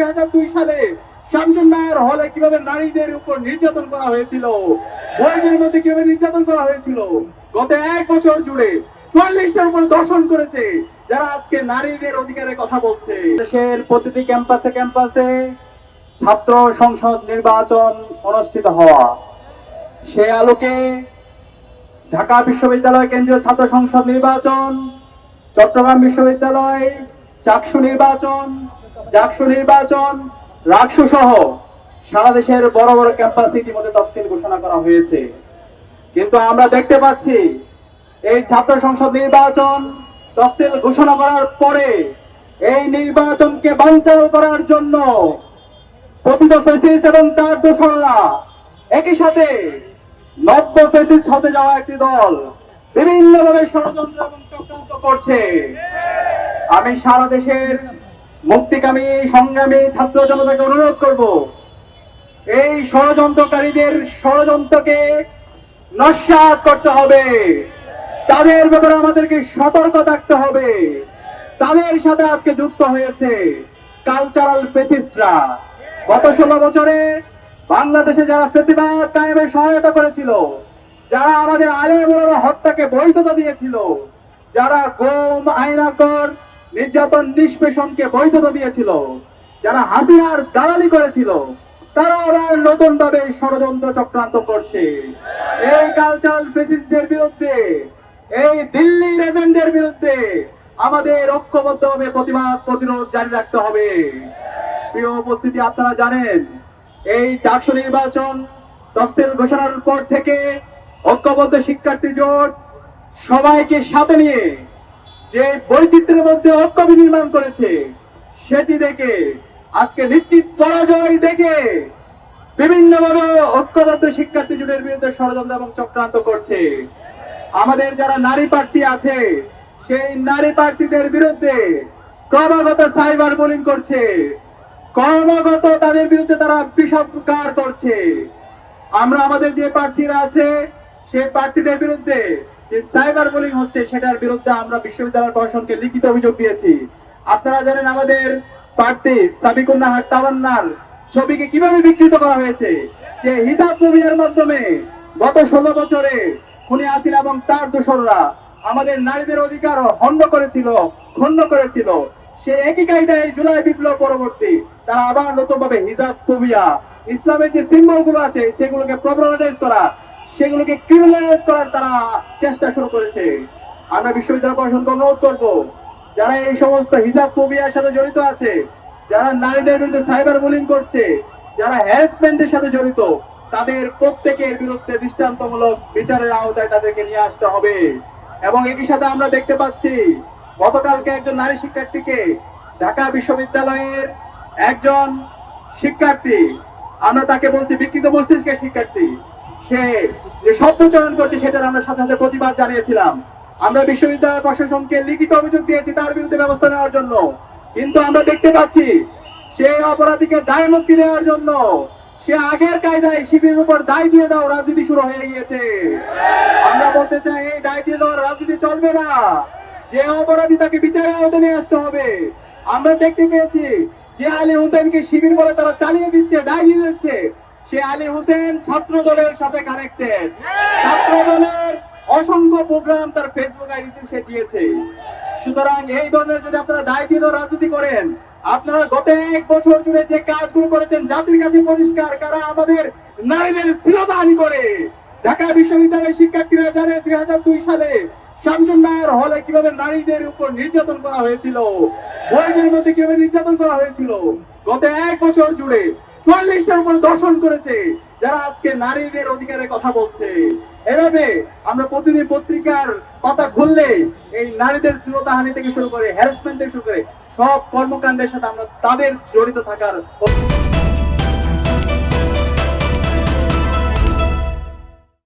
দুই হাজার দুই সালে শামসুন্নার হলে কীভাবে নারীদের উপর নির্যাতন করা হয়েছিল? বইদের মধ্যে কীভাবে নির্যাতন করা হয়েছিল? গত এক বছর জুড়ে চুয়াল্লিশটার উপর দর্শন করেছে যারা আজকে নারীদের অধিকারের কথা বলছে। দেশের প্রতিটি ক্যাম্পাসে ক্যাম্পাসে ছাত্র সংসদ নির্বাচন অনুষ্ঠিত হওয়া। সে আলোকে ঢাকা বিশ্ববিদ্যালয় কেন্দ্রীয় ছাত্র সংসদ নির্বাচন, চট্টগ্রাম বিশ্ববিদ্যালয় চাকসু নির্বাচন জাকসু নির্বাচন, রাকসু সহ সারা দেশের বড় বড় ক্যাম্পাস ইতিমধ্যে তফসিল ঘোষণা করা হয়েছে। কিন্তু আমরা দেখতে পাচ্ছি, এই ছাত্র সংসদ নির্বাচন তফসিল ঘোষণা করার পরে এই নির্বাচনকে বানচাল করার জন্য পতিত ফেসিস এবং তার দোসররা একই সাথে নব্য ফেসিস হতে যাওয়া একটি দল বিভিন্নভাবে ষড়যন্ত্র এবং চক্রান্ত করছে। আমি সারা দেশের মুক্তিকামী সংগ্রামী ছাত্র জনতাকে অনুরোধ করব, এই ষড়যন্ত্রকারীদের ষড়যন্ত্রকে নস্যাৎ করতে হবে। তাদের ব্যাপারে আমাদেরকে সতর্ক থাকতে হবে। তাদের সাথে আজকে যুক্ত হয়েছে কালচারাল ফেসিস্টরা গত ষোলো বছরে বাংলাদেশে যারা ফেসিবাদ কায়েমে সহায়তা করেছিল, যারা আমাদের আলেমুলামা হত্যাকে বৈধতা দিয়েছিল, যারা গোম, আইনাকর নির্যাতন নিষ্পেষণকে বৈধতা দিয়েছিল। যারা হাতিয়ার দালালি করেছিল, তারা আবার নতুন ভাবে ষড়যন্ত্র চক্রান্ত করছে। এই কালচারাল ফেসিস্টদের বিরুদ্ধে, এই দিল্লি রেজেন্ডের বিরুদ্ধে আমাদের ঐক্যবদ্ধভাবে প্রতিবাদ প্রতিরোধ জারি রাখতে হবে। প্রিয় উপস্থিতি, আপনারা জানেন, এই ডাকসু নির্বাচন তফসিল ঘোষণার পর থেকে ঐক্যবদ্ধ শিক্ষার্থী জোট সবাইকে সাথে নিয়ে যে বৈচিত্র্যের মধ্যে ঐক্য নির্মাণ করেছে, সেটি দেখে, আজকে নিশ্চিত পরাজয় দেখে বিভিন্ন ভাবে ঐক্যবদ্ধ শিক্ষার্থী জোটের বিরুদ্ধে ষড়যন্ত্র এবং চক্রান্ত করছে। আমাদের যারা নারী প্রার্থী আছে, সেই নারী প্রার্থীদের বিরুদ্ধে ক্রমাগত সাইবার বুলিং করছে। ক্রমাগত তাদের বিরুদ্ধে তারা বিষৎকার করছে। আমরা আমাদের যে প্রার্থীরা আছে, সেই প্রার্থীদের বিরুদ্ধে যে সাইবার বুলিং হচ্ছে, সেটার বিরুদ্ধে আমরা বিশ্ববিদ্যালয় প্রশাসনকে লিখিত অভিযোগ দিয়েছি। আপনারা জানেন আমাদের প্রার্থী সাবিকুন্নাহার তামান্নার ছবিকে কীভাবে বিকৃত করা হয়েছে? যে হিসাব মুভির মাধ্যমে গত ষোলো বছরে খুনি আসিল এবং তার দোসররা আমাদের নারীদের অধিকার হন্য করেছিল খণ্ড করেছিল। সে একই কায়দায় জুলাই বিপ্লব পরবর্তী তারা আবার নতুন ভাবে হিজাব ফোবিয়া ইসলামের যে সিম্বলগুলো আছে, সেগুলোকে প্রবলেমাইজ করা সেগুলোকে ক্রিমিনালাইজ করার তারা চেষ্টা শুরু করেছে। আমরা বিশ্ববিদ্যালয় প্রশাসনকে অনুরোধ করব। যারা এই সমস্ত হিজাব ফোবিয়ার সাথে জড়িত আছে, যারা নারীদের বিরুদ্ধে সাইবার বুলিং করছে, যারা হ্যারাসমেন্টের সাথে জড়িত, তাদের প্রত্যেকের বিরুদ্ধে দৃষ্টান্তমূলক বিচারের আওতায় তাদেরকে নিয়ে আসতে হবে। এবং একই সাথে আমরা দেখতে পাচ্ছি, গতকালকে একজন নারী শিক্ষার্থীকে ঢাকা বিশ্ববিদ্যালয়ের একজন শিক্ষার্থী, আমরা তাকে বলছি বিকৃত মস্তিষ্কের শিক্ষার্থী সে যে শব্দ চয়ন করছে সেটার আমরা সাথে সাথে প্রতিবাদ জানিয়েছিলাম। আমরা বিশ্ববিদ্যালয় প্রশাসনকে লিখিত অভিযোগ দিয়েছি তার বিরুদ্ধে ব্যবস্থা নেওয়ার জন্য। কিন্তু আমরা দেখতে পাচ্ছি সেই অপরাধীকে দায় মুক্তি দেওয়ার জন্য সে আগের কায়দায় শিবিরের উপর দায় দিয়ে দাও রাজনীতি শুরু হয়ে গিয়েছে। আমরা বলতে চাই, এই দায় দিয়ে দেওয়ার রাজনীতি চলবে না। যে অপরাধী তাকে বিচারের আওতায় নিয়ে আসতে হবে। আমরা দেখতে পেয়েছি যে আলী হোসেনকে শিবির বলে তারা চালিয়ে দিচ্ছে, দায় দিয়ে দিচ্ছে। সে আলী হোসেন ছাত্র দলের সাথে কানেক্টেড ছাত্র দলের অসংখ্য প্রোগ্রাম তার ফেসবুক আইডিতে সে দিয়েছে। সুতরাং এই ধরনের যদি আপনারা দায় দিয়ে দেওয়ার রাজনীতি করেন, আপনারা গত এক বছর জুড়ে যে কাজগুলো করেছেন, জাতির কাছে পরিষ্কার, কারা আমাদের নারীদের শ্লীলতাহানি করে? ঢাকা বিশ্ববিদ্যালয়ের শিক্ষার্থীরা জানে দুই হাজার দুই সালে শামসুন্নার হলে কীভাবে নারীদের উপর নির্যাতন করা হয়েছিল বইদের মধ্যে কীভাবে নির্যাতন করা হয়েছিল। গত এক বছর জুড়ে চুয়াল্লিশটার উপরে দর্শন করেছে, যারা আজকে নারীদের অধিকারের কথা বলছে। এভাবে আমরা প্রতিদিন পত্রিকার পাতা খুললে এই নারীদের চুরতাহানি থেকে শুরু করে হ্যারাসমেন্ট থেকে শুরু করে সব কর্মকাণ্ডের সাথে আমরা তাদের জড়িত থাকার